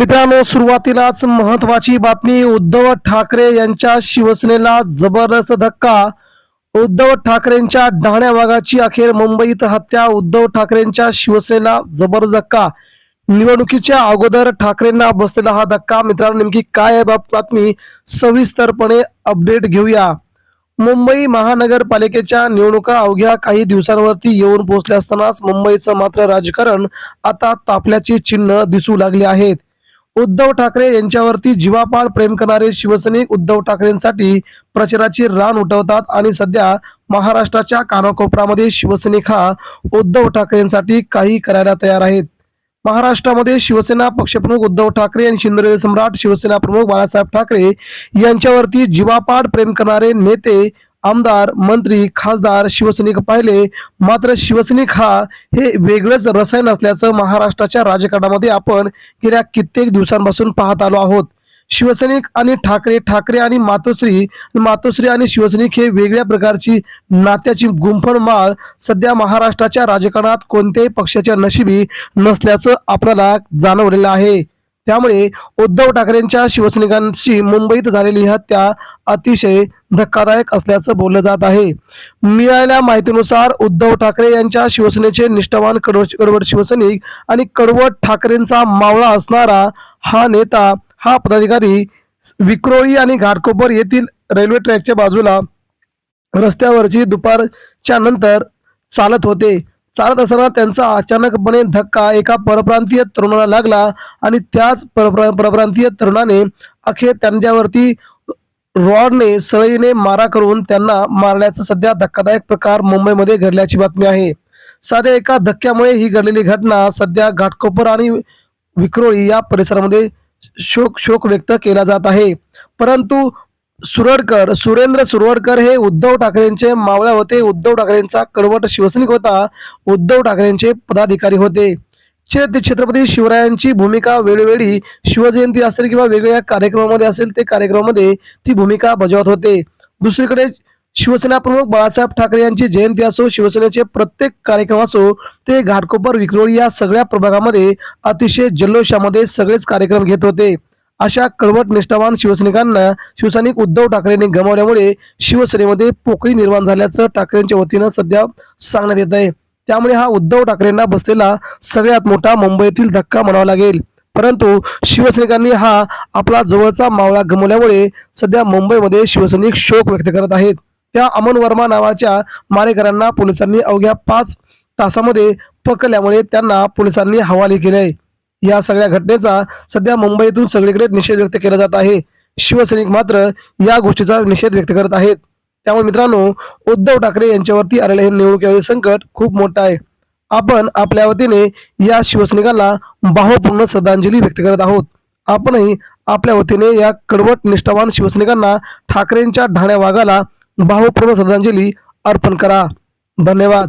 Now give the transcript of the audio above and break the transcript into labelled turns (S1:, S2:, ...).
S1: मित्रांनो सुरुवातीलाच महत्वाची बातमी उद्धव ठाकरे यांच्या शिवसेनेला जबरदस्त धक्का. उद्धव ठाकरेंच्या डहाण्या वाघाची अखेर मुंबईत हत्या उद्धव ठाकरेंच्या शिवसेनेला जबरदस्त धक्का. निवडणुकीच्या अगोदर ठाकरेंना बसलेला हा धक्का. मित्रांनो नेमकी काय आहे बाब- बातमी सविस्तरपणे अपडेट घेऊया. मुंबई महानगरपालिकेच्या निवडणुका अवघ्या काही दिवसांवरती येऊन पोहोचल्या असतानाच मुंबईचं मात्र राजकारण आता तापल्याची चिन्ह दिसू लागले आहेत. उद्धव ठाकरे यांच्यावरती जीवापाड प्रेम करणारे शिवसैनिक उद्धव ठाकरेंसाठी प्रचाराची रान उठवतात आणि सध्या महाराष्ट्राच्या कानाकोपऱ्यामध्ये शिवसैनिक हा उद्धव ठाकरेंसाठी काही करायला तयार आहेत. महाराष्ट्रामध्ये शिवसेना पक्षप्रमुख उद्धव ठाकरे आणि शिंदे सम्राट शिवसेना प्रमुख बाळासाहेब ठाकरे यांच्यावरती जीवापाड प्रेम करणारे नेते आमदार मंत्री खासदार शिवसैनिक पाहिले. मात्र शिवसैनिक हा हे वेगळंच रसायन असल्याचं महाराष्ट्राच्या राजकारणामध्ये आपण गेल्या कित्येक दिवसांपासून पाहत आलो आहोत. शिवसैनिक आणि ठाकरे ठाकरे आणि मातोश्री मातोश्री आणि शिवसैनिक हे वेगळ्या प्रकारची नात्याची गुंफण माळ सध्या महाराष्ट्राच्या राजकारणात कोणत्याही पक्षाच्या नशिबी नसल्याचं आपल्याला जाणवलेलं आहे. त्यामुळे उद्धव ठाकरेंच्या शिवसैनिकांची मुंबईत झालेली हत्या अतिशय धक्कादायक असल्याचं बोललं जात आहे. मिळालेल्या माहितीनुसार उद्धव ठाकरे यांच्या शिवसेनेचे निष्ठावान कडवट कडवट शिवसैनिक आणि कडवट ठाकरेंचा मावळा असणारा हा नेता हा पदाधिकारी विक्रोळी आणि घाटकोपर येथील रेल्वे ट्रॅकच्या बाजूला रस्त्यावरची दुपारच्या नंतर चालत होते. चालत असताना त्यांचा अचानकपणे धक्का एका परप्रांतीय तरुणाला लागला आणि त्याच परप्रांतीय तरुणाने अखेर त्यांच्यावरती रॉडने सळईने मारा करून त्यांना मारल्याचा सध्या धक्कादायक प्रकार मुंबईमध्ये घडल्याची बातमी आहे. साध्या एका धक्क्यामुळे ही घडलेली घटना सध्या घाटकोपर आणि विक्रोळी या परिसरामध्ये शोक शोक व्यक्त केला जात आहे. परंतु सुरडकर सुरेंद्र सुरवडकर हे उद्धव ठाकरेंचे मावळ्या होते. उद्धव ठाकरेंचा कडवट शिवसैनिक होता. उद्धव ठाकरेंचे पदाधिकारी होते. छे- छत्रपती शिवरायांची भूमिका वेळोवेळी शिवजयंती असेल किंवा वेगवेगळ्या कार्यक्रमामध्ये असेल ते कार्यक्रमामध्ये ती भूमिका बजावत होते. दुसरीकडे शिवसेना प्रमुख बाळासाहेब ठाकरे यांची जयंती असो शिवसेनेचे प्रत्येक कार्यक्रम असो ते घाटकोपर विक्रोळी या सगळ्या प्रभागामध्ये अतिशय जल्लोषामध्ये सगळेच कार्यक्रम घेत होते. अशा कडवट निष्ठावान शिवसैनिकांना शिवसैनिक उद्धव ठाकरेंनी गमावल्यामुळे शिवसेनेमध्ये पोकळी निर्माण झाल्याचं ठाकरेंच्या वतीनं सध्या सांगण्यात येत आहे. त्यामुळे हा उद्धव ठाकरेंना बसलेला सगळ्यात मोठा मुंबईतील धक्का म्हणावा लागेल. परंतु शिवसैनिकांनी हा आपला जवळचा मावळा गमवल्यामुळे सध्या मुंबईमध्ये शिवसैनिक शोक व्यक्त करत आहेत. त्या अमन वर्मा नावाच्या मारेकरांना पोलिसांनी अवघ्या पाच तासामध्ये पकडल्यामुळे त्यांना पोलिसांनी हवाली केले या सगळ्या घटनेचा सध्या मुंबईतून सगळीकडे निषेध व्यक्त केला जात आहे. शिवसैनिक मात्र या गोष्टीचा निषेध व्यक्त करत आहेत. त्यामुळे मित्रांनो उद्धव ठाकरे यांच्यावरती आलेले हे निवडणुकीवरील संकट खूप मोठं आहे. आपण आपल्या वतीने या शिवसैनिकांना भावपूर्ण श्रद्धांजली व्यक्त करत आहोत. आपणही आपल्या वतीने या कडवट निष्ठावान शिवसैनिकांना ठाकरेंच्या ढाण्या वाघाला भावपूर्ण श्रद्धांजली अर्पण करा. धन्यवाद.